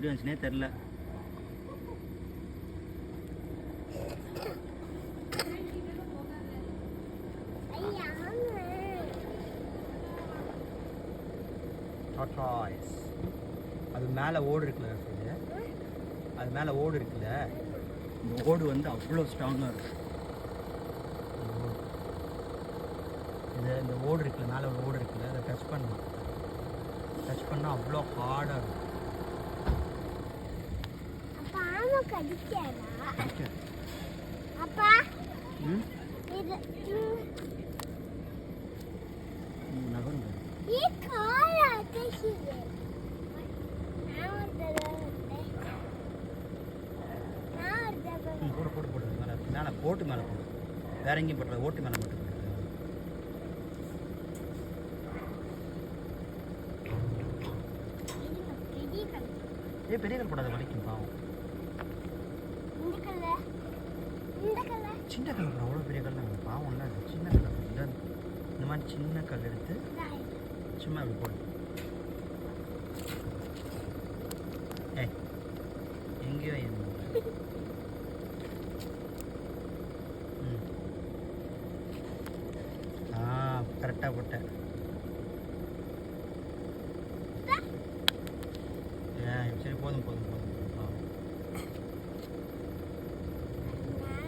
எப்படி வந்துச்சுனே தெரில டாட்டாய்ஸ் அது மேலே ஓடு இருக்குல்ல இது அது மேலே ஓடு இருக்குல்ல? இந்த ஓடு வந்து அவ்வளோ ஸ்ட்ராங்காக இருக்கும். இது இந்த ஓடு இருக்குல்ல மேலே ஒரு ஓடு இருக்குல்ல அதை டச் பண்ணலாம் டச் பண்ணால் அவ்வளோ ஹார்டாக இருக்கும். போடு போடு போடு மேலே மேலே ஓட்டு மேலே போடு வேற எங்கேயும் போட்டுறது ஓட்டு மேலே மட்டும் போடு ஏ பெரிய கல் போடாத வலிக்கும் பாவம் இந்த கல்ல இந்த கல்ல சின்ன கல் அவ்வளோ பெரிய கல் நாங்கள் பாவம்ல அது சின்ன கல் இந்த இந்த மாதிரி சின்ன கல் எடுத்து சும்மா அப்படி போடு. ஏ எங்கேயோ என்ன ம். ஆ கரெக்டாக போட்டேன்